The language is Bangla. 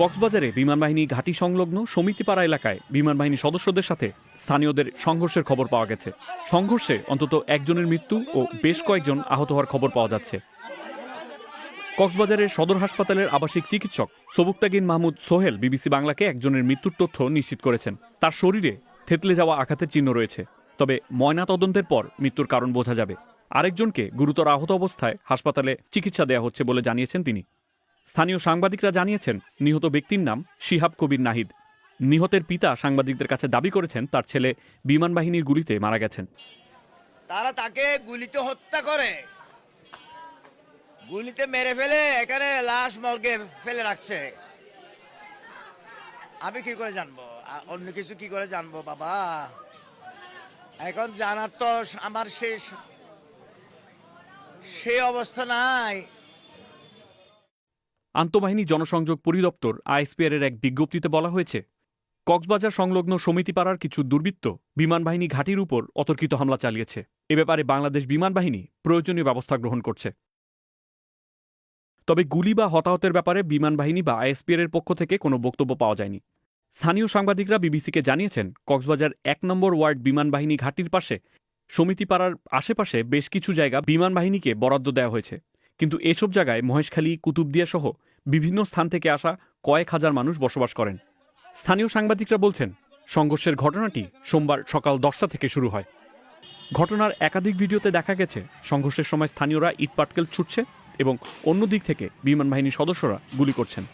কক্সবাজারে বিমান বাহিনী ঘাঁটি সংলগ্ন সমিতিপাড়া এলাকায় বিমান বাহিনী সদস্যদের সাথে স্থানীয়দের সংঘর্ষের খবর পাওয়া গেছে। সংঘর্ষে অন্তত একজনের মৃত্যু ও বেশ কয়েকজন আহত হওয়ার খবর পাওয়া যাচ্ছে। কক্সবাজারের সদর হাসপাতালের আবাসিক চিকিৎসক সবুক্তাগিন মাহমুদ সোহেল বিবিসি বাংলাকে একজনের মৃত্যুর তথ্য নিশ্চিত করেছেন। তার শরীরে থেতলে যাওয়া আঘাতের চিহ্ন রয়েছে। তবে ময়না তদন্তের পর মৃত্যুর কারণ বোঝা যাবে। আরেকজনকে গুরুতর আহত অবস্থায় হাসপাতালে চিকিৎসা দেওয়া হচ্ছে বলে জানিয়েছেন তিনি। স্থানীয় সাংবাদিকরা জানিয়েছেন, নিহত ব্যক্তির নাম শিহাব কবির নাহিদ। নিহতের পিতা সাংবাদিকদের কাছে দাবি করেছেন, তার ছেলে বিমান বাহিনীর গুলিতে মারা গেছেন। তারা তাকে গুলিতে হত্যা করে। গুলিতে মেরে ফেলে এখানে লাশ মর্গে ফেলে রাখছে। আমি কি করে জানব? অন্য কিছু কি করে জানব, বাবা? এখন জানার তো আমার শেষ সে অবস্থা নাই। আন্তঃবাহিনী জনসংযোগ পরিদপ্তর আইএসপিআর এর এক বিজ্ঞপ্তিতে বলা হয়েছে, কক্সবাজার সংলগ্ন সমিতিপাড়ার কিছু দুর্বৃত্ত বিমান বাহিনী ঘাঁটির উপর অতর্কিত হামলা চালিয়েছে। এ ব্যাপারে বাংলাদেশ বিমান বাহিনী প্রয়োজনীয় ব্যবস্থা গ্রহণ করছে। তবে গুলি বা হতাহতের ব্যাপারে বিমান বাহিনী বা আইএসপিআর এর পক্ষ থেকে কোনো বক্তব্য পাওয়া যায়নি। স্থানীয় সাংবাদিকরা বিবিসিকে জানিয়েছেন, কক্সবাজার এক নম্বর ওয়ার্ড বিমান বাহিনী ঘাঁটির পাশে সমিতিপাড়ার আশেপাশে বেশ কিছু জায়গা বিমান বাহিনীকে বরাদ্দ দেওয়া হয়েছে। কিন্তু এসব জায়গায় মহেশখালী, কুতুবদিয়া সহ বিভিন্ন স্থান থেকে আসা কয়েক হাজার মানুষ বসবাস করেন। স্থানীয় সাংবাদিকরা বলছেন, সংঘর্ষের ঘটনাটি সোমবার সকাল দশটা থেকে শুরু হয়। ঘটনার একাধিক ভিডিওতে দেখা গেছে, সংঘর্ষের সময় স্থানীয়রা ইটপাটকেল ছুটছে এবং অন্য দিক থেকে বিমান বাহিনীর সদস্যরা গুলি করছেন।